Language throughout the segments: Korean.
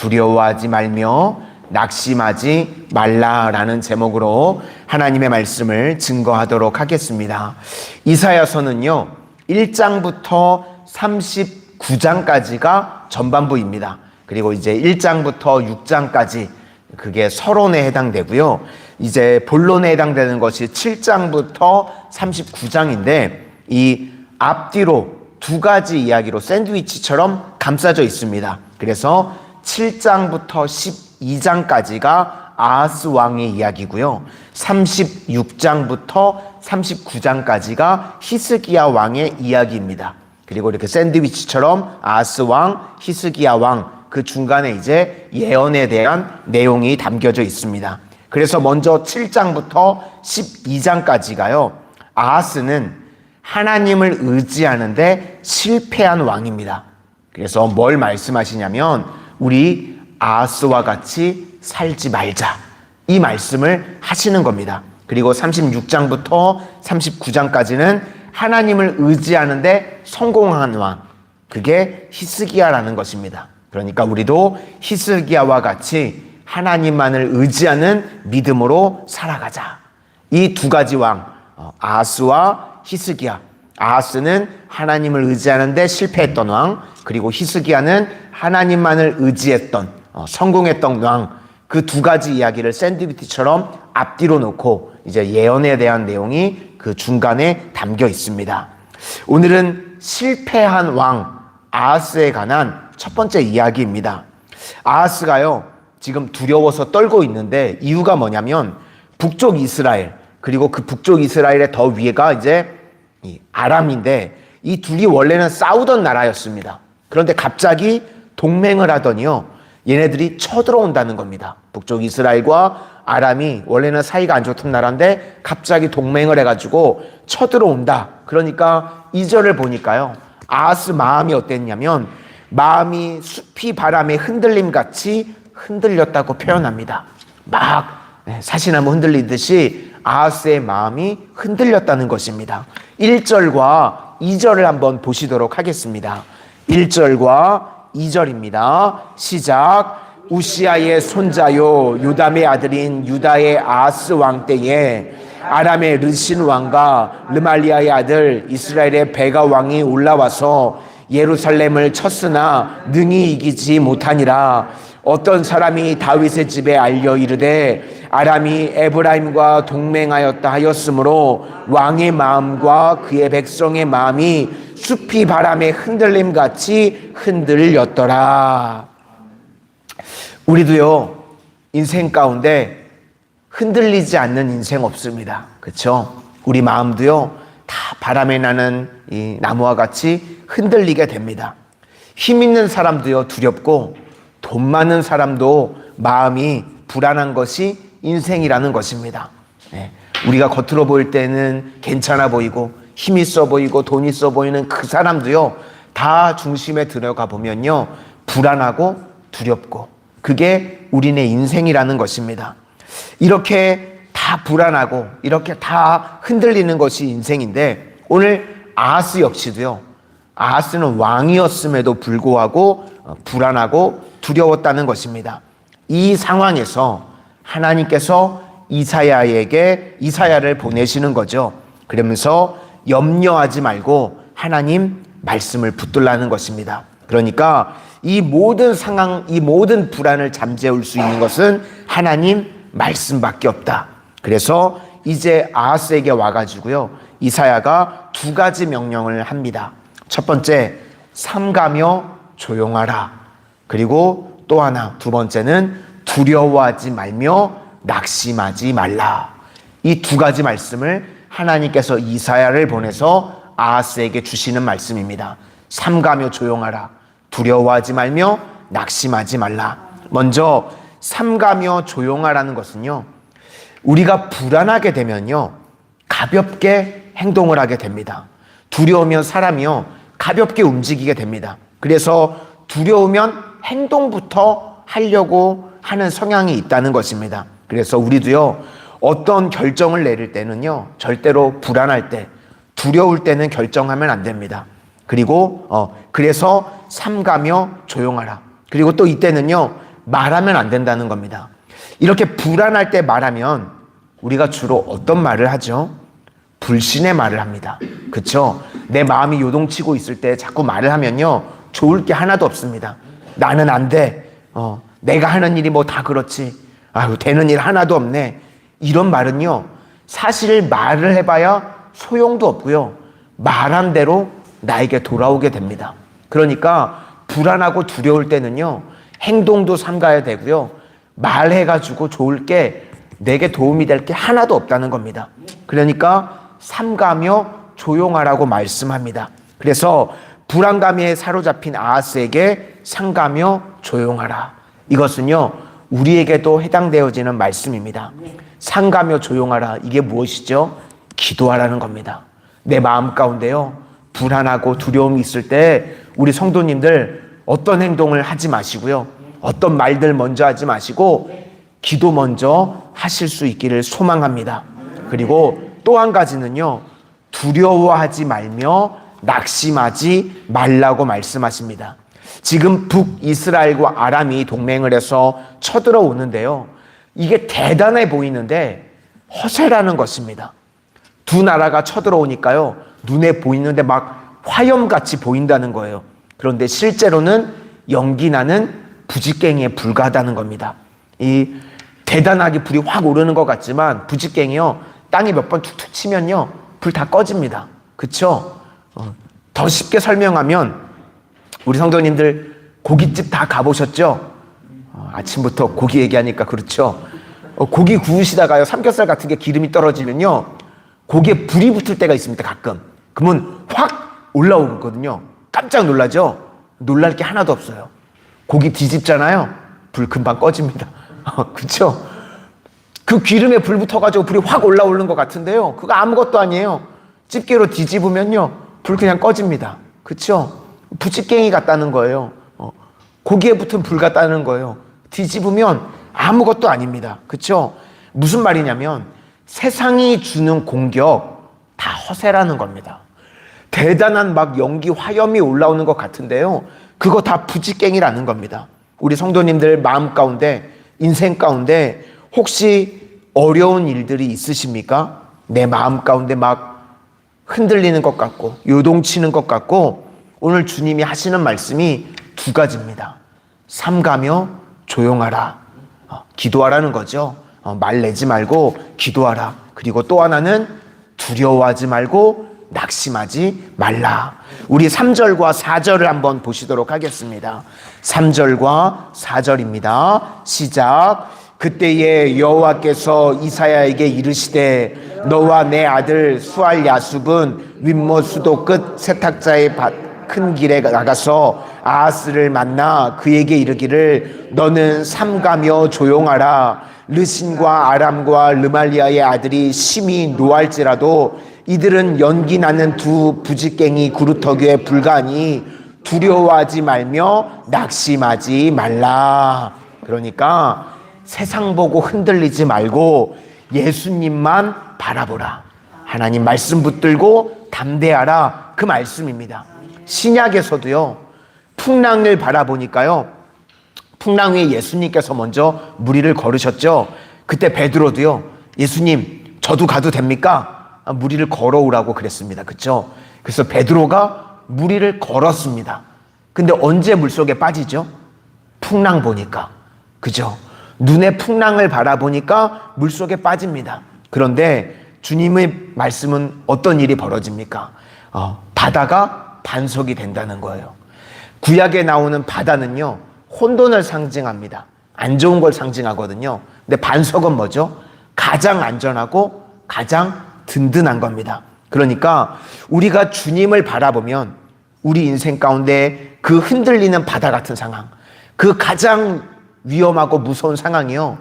두려워하지 말며 낙심하지 말라라는 제목으로 하나님의 말씀을 증거하도록 하겠습니다. 이사야서는요, 1장부터 39장까지가 전반부입니다. 그리고 이제 1장부터 6장까지 그게 서론에 해당되고요. 이제 본론에 해당되는 것이 7장부터 39장인데 이 앞뒤로 두 가지 이야기로 샌드위치처럼 감싸져 있습니다. 그래서 7장부터 12장까지가 아하스 왕의 이야기고요. 36장부터 39장까지가 히스기야 왕의 이야기입니다. 그리고 이렇게 샌드위치처럼 아하스 왕, 히스기야 왕, 그 중간에 이제 예언에 대한 내용이 담겨져 있습니다. 그래서 먼저 7장부터 12장까지가요. 아하스는 하나님을 의지하는데 실패한 왕입니다. 그래서 뭘 말씀하시냐면 우리 아하스와 같이 살지 말자. 이 말씀을 하시는 겁니다. 그리고 36장부터 39장까지는 하나님을 의지하는데 성공한 왕. 그게 히스기야라는 것입니다. 그러니까 우리도 히스기야와 같이 하나님만을 의지하는 믿음으로 살아가자. 이 두 가지 왕, 어, 아하스와 히스기야. 아하스는 하나님을 의지하는데 실패했던 왕, 그리고 히스기야는 하나님만을 의지했던 어, 성공했던 왕. 그 두 가지 이야기를 샌드위치처럼 앞뒤로 놓고 이제 예언에 대한 내용이 그 중간에 담겨 있습니다. 오늘은 실패한 왕 아하스에 관한 첫 번째 이야기입니다. 아하스가요, 지금 두려워서 떨고 있는데 이유가 뭐냐면 북쪽 이스라엘, 그리고 그 북쪽 이스라엘의 더 위에가 이제 이 아람인데 이 둘이 원래는 싸우던 나라였습니다. 그런데 갑자기 동맹을 하더니요, 얘네들이 쳐들어온다는 겁니다. 북쪽 이스라엘과 아람이 원래는 사이가 안 좋던 나라인데 갑자기 동맹을 해가지고 쳐들어온다. 그러니까 이절을 보니까요. 아하스 마음이 어땠냐면 마음이 숲이 바람에 흔들림 같이 흔들렸다고 표현합니다. 막 네, 사시나무 흔들리듯이 아하스의 마음이 흔들렸다는 것입니다. 1절과 2절을 한번 보시도록 하겠습니다. 1절과 2절입니다. 시작. 우시아의 손자요 유담의 아들인 유다의 아하스 왕 때에 아람의 르신 왕과 르말리아의 아들 이스라엘의 베가 왕이 올라와서 예루살렘을 쳤으나 능히 이기지 못하니라 어떤 사람이 다윗의 집에 알려 이르되 아람이 에브라임과 동맹하였다 하였으므로 왕의 마음과 그의 백성의 마음이 숲이 바람에 흔들림 같이 흔들렸더라. 우리도요 인생 가운데 흔들리지 않는 인생 없습니다. 그렇죠? 우리 마음도요 다 바람에 나는 이 나무와 같이 흔들리게 됩니다. 힘 있는 사람도요 두렵고 돈 많은 사람도 마음이 불안한 것이 인생이라는 것입니다. 예, 우리가 겉으로 보일 때는 괜찮아 보이고 힘 있어 보이고 돈 있어 보이는 그 사람도요 다 중심에 들어가 보면요 불안하고 두렵고 그게 우리네 인생이라는 것입니다. 이렇게 다 불안하고 이렇게 다 흔들리는 것이 인생인데 오늘 아하스 역시도요. 아하스는 왕이었음에도 불구하고 어, 불안하고 두려웠다는 것입니다. 이 상황에서 하나님께서 이사야에게 이사야를 보내시는 거죠. 그러면서 염려하지 말고 하나님 말씀을 붙들라는 것입니다. 그러니까 이 모든 상황, 이 모든 불안을 잠재울 수 있는 것은 하나님 말씀밖에 없다. 그래서 이제 아하스에게 와가지고요. 이사야가 두 가지 명령을 합니다. 첫 번째, 삼가며 조용하라. 그리고 또 하나, 두 번째는 두려워하지 말며 낙심하지 말라. 이 두 가지 말씀을 하나님께서 이사야를 보내서 아하스에게 주시는 말씀입니다. 삼가며 조용하라. 두려워하지 말며 낙심하지 말라. 먼저 삼가며 조용하라는 것은요. 우리가 불안하게 되면요. 가볍게 행동을 하게 됩니다. 두려우면 사람이요. 가볍게 움직이게 됩니다. 그래서 두려우면 행동부터 하려고 하는 성향이 있다는 것입니다. 그래서 우리도요. 어떤 결정을 내릴 때는요. 절대로 불안할 때, 두려울 때는 결정하면 안 됩니다. 그리고 어 그래서 삼가며 조용하라. 그리고 또 이때는요. 말하면 안 된다는 겁니다. 이렇게 불안할 때 말하면 우리가 주로 어떤 말을 하죠? 불신의 말을 합니다. 그쵸? 내 마음이 요동치고 있을 때 자꾸 말을 하면요. 좋을 게 하나도 없습니다. 나는 안 돼. 어, 내가 하는 일이 뭐 다 그렇지. 아유, 되는 일 하나도 없네. 이런 말은요. 사실 말을 해봐야 소용도 없고요. 말한 대로 나에게 돌아오게 됩니다. 그러니까 불안하고 두려울 때는요. 행동도 삼가야 되고요. 말해가지고 좋을 게 내게 도움이 될 게 하나도 없다는 겁니다. 그러니까 삼가며 조용하라고 말씀합니다. 그래서 불안감에 사로잡힌 아하스에게 상가며 조용하라. 이것은요, 우리에게도 해당되어지는 말씀입니다. 상가며 조용하라. 이게 무엇이죠? 기도하라는 겁니다. 내 마음 가운데요, 불안하고 두려움이 있을 때 우리 성도님들 어떤 행동을 하지 마시고요. 어떤 말들 먼저 하지 마시고 기도 먼저 하실 수 있기를 소망합니다. 그리고 또 한 가지는요. 두려워하지 말며 낙심하지 말라고 말씀하십니다. 지금 북이스라엘과 아람이 동맹을 해서 쳐들어오는데요. 이게 대단해 보이는데 허세라는 것입니다. 두 나라가 쳐들어오니까요. 눈에 보이는데 막 화염같이 보인다는 거예요. 그런데 실제로는 연기 나는 부직갱이에 불과하다는 겁니다. 이 대단하게 불이 확 오르는 것 같지만 부직갱이요. 땅에 몇번 툭툭 치면요. 불 다 꺼집니다. 그쵸? 어, 더 쉽게 설명하면 우리 성도님들 고깃집 다 가보셨죠? 어, 아침부터 고기 얘기하니까 그렇죠. 어, 고기 구우시다가요 삼겹살 같은 게 기름이 떨어지면요 고기에 불이 붙을 때가 있습니다 가끔. 그러면 확 올라오거든요. 깜짝 놀라죠? 놀랄 게 하나도 없어요. 고기 뒤집잖아요. 불 금방 꺼집니다. 그렇죠? 그 기름에 불 붙어가지고 불이 확 올라오는 것 같은데요. 그거 아무것도 아니에요. 집게로 뒤집으면요. 불 그냥 꺼집니다. 그쵸? 부집갱이 같다는 거예요. 어, 고기에 붙은 불 같다는 거예요. 뒤집으면 아무것도 아닙니다. 그쵸? 무슨 말이냐면 세상이 주는 공격 다 허세라는 겁니다. 대단한 막 연기 화염이 올라오는 것 같은데요. 그거 다 부직갱이라는 겁니다. 우리 성도님들 마음 가운데, 인생 가운데 혹시 어려운 일들이 있으십니까? 내 마음 가운데 막 흔들리는 것 같고, 요동치는 것 같고, 오늘 주님이 하시는 말씀이 두 가지입니다. 삼가며 조용하라. 어, 기도하라는 거죠. 어, 말 내지 말고 기도하라. 그리고 또 하나는 두려워하지 말고 낙심하지 말라. 우리 3절과 4절을 한번 보시도록 하겠습니다. 3절과 4절입니다. 시작. 그때에 여호와께서 이사야에게 이르시되 너와 내 아들 수알 야숲은 윗모 수도 끝 세탁자의 큰 길에 나가서 아하스를 만나 그에게 이르기를 너는 삼가며 조용하라 르신과 아람과 르말리아의 아들이 심히 노할지라도 이들은 연기 나는 두 부직갱이 구루터기에 불과하니 두려워하지 말며 낙심하지 말라. 그러니까 세상 보고 흔들리지 말고 예수님만 바라보라. 하나님 말씀 붙들고 담대하라. 그 말씀입니다. 신약에서도요, 풍랑을 바라보니까요, 풍랑 위에 예수님께서 먼저 무리를 걸으셨죠. 그때 베드로도요, 예수님, 저도 가도 됩니까? 아, 무리를 걸어오라고 그랬습니다. 그쵸? 그래서 베드로가 무리를 걸었습니다. 근데 언제 물속에 빠지죠? 풍랑 보니까. 그죠? 눈에 풍랑을 바라보니까 물속에 빠집니다. 그런데 주님의 말씀은 어떤 일이 벌어집니까? 어, 바다가 반석이 된다는 거예요. 구약에 나오는 바다는요, 혼돈을 상징합니다. 안 좋은 걸 상징하거든요. 근데 반석은 뭐죠? 가장 안전하고 가장 든든한 겁니다. 그러니까 우리가 주님을 바라보면 우리 인생 가운데 그 흔들리는 바다 같은 상황, 그 가장 위험하고 무서운 상황이요.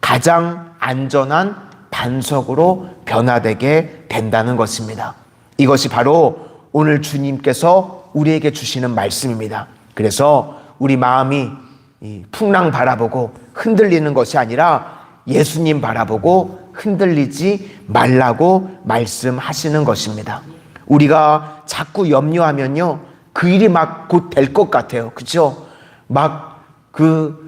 가장 안전한 반석으로 변화되게 된다는 것입니다. 이것이 바로 오늘 주님께서 우리에게 주시는 말씀입니다. 그래서 우리 마음이 풍랑 바라보고 흔들리는 것이 아니라 예수님 바라보고 흔들리지 말라고 말씀하시는 것입니다. 우리가 자꾸 염려하면요. 그 일이 막 곧 될 것 같아요. 그죠? 막 그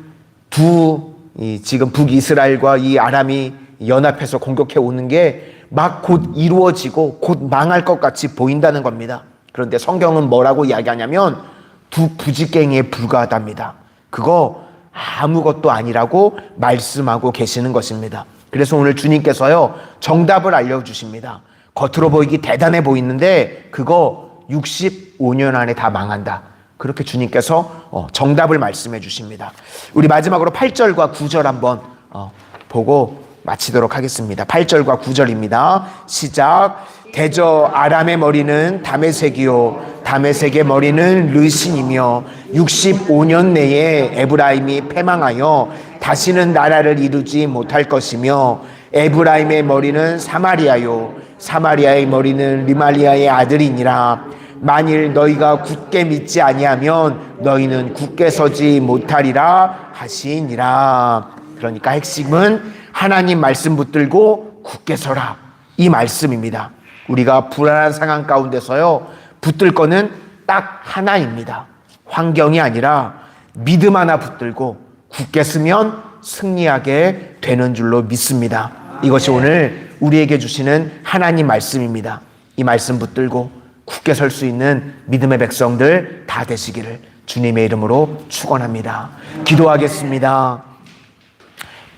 두이 지금 북이스라엘과 이 아람이 연합해서 공격해 오는 게 막 곧 이루어지고 곧 망할 것 같이 보인다는 겁니다. 그런데 성경은 뭐라고 이야기하냐면 두 부지깽이에 불과하답니다. 그거 아무것도 아니라고 말씀하고 계시는 것입니다. 그래서 오늘 주님께서요, 정답을 알려주십니다. 겉으로 보이기 대단해 보이는데, 그거 65년 안에 다 망한다. 그렇게 주님께서 어, 정답을 말씀해 주십니다. 우리 마지막으로 8절과 9절 한번 어, 보고 마치도록 하겠습니다. 8절과 9절입니다. 시작. 대저 아람의 머리는 다메색이요 다메색의 머리는 르신이며 65년 내에 에브라임이 패망하여 다시는 나라를 이루지 못할 것이며 에브라임의 머리는 사마리아요 사마리아의 머리는 리말리아의 아들이니라 만일 너희가 굳게 믿지 아니하면 너희는 굳게 서지 못하리라 하시니라 그러니까 핵심은 하나님 말씀 붙들고 굳게 서라 이 말씀입니다. 우리가 불안한 상황 가운데서요, 붙들 거는 딱 하나입니다. 환경이 아니라 믿음 하나 붙들고 굳게 쓰면 승리하게 되는 줄로 믿습니다. 이것이 오늘 우리에게 주시는 하나님 말씀입니다. 이 말씀 붙들고 굳게 설 수 있는 믿음의 백성들 다 되시기를 주님의 이름으로 축원합니다. 기도하겠습니다.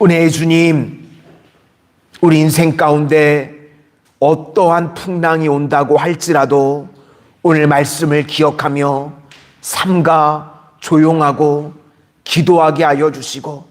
은혜의 주님, 우리 인생 가운데 어떠한 풍랑이 온다고 할지라도 오늘 말씀을 기억하며 삼가 조용하고 기도하게 하여 주시고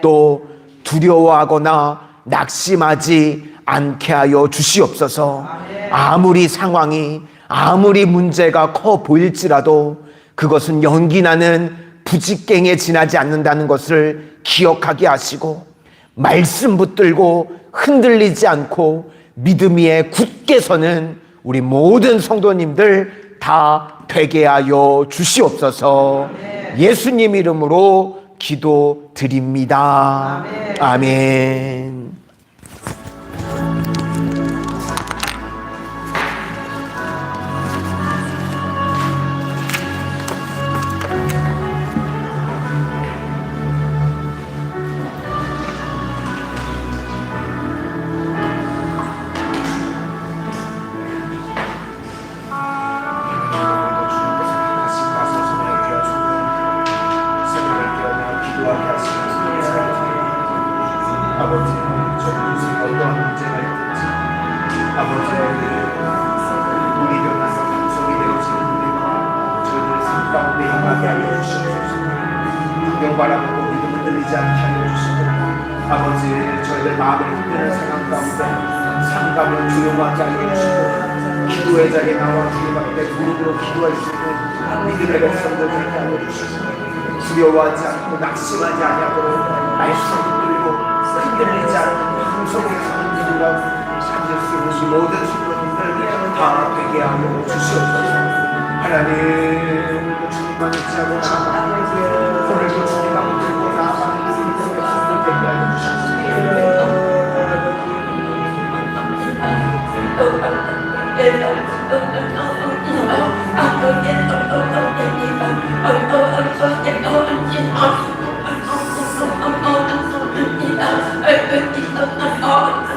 또 두려워하거나 낙심하지 않게 하여 주시옵소서 아무리 상황이 아무리 문제가 커 보일지라도 그것은 연기 나는 부직갱에 지나지 않는다는 것을 기억하게 하시고 말씀 붙들고 흔들리지 않고 믿음 위에 굳게 서는 우리 모든 성도님들 다 되게 하여 주시옵소서 예수님 이름으로 기도드립니다. 아멘. 아 버지, 저희 무슨 어떠한 문제가 있든지 아버지, 우리 변화서 감성이 되어지는 우리가 저희들 삶 가운데 임하게 하여 주시옵소서. 풍경 바라보고 믿음 흔들리지 않게 하여 주시고 아버지, 저희들 마음을 흔드는 상황 가운데 상담을 조용하게 하여 주시고 기도의 자리에 나와 주님 앞에 무릎으로 기도할 수 있는 믿음의 백성들 되게 하여 주시고 두려워하지 않고 낙심하지 아니하도록 말씀 흔들리지 항속에 사는 믿음과 찾을 수 있는 이 모든 성도님들 다 되게 하여 주시옵소서 하나님 주님만 의지하고 나아가는 오늘도 주님 앞을 들고 나아가는 이 믿음의 백성들 되게 하여 주시옵소서 Oh, öptük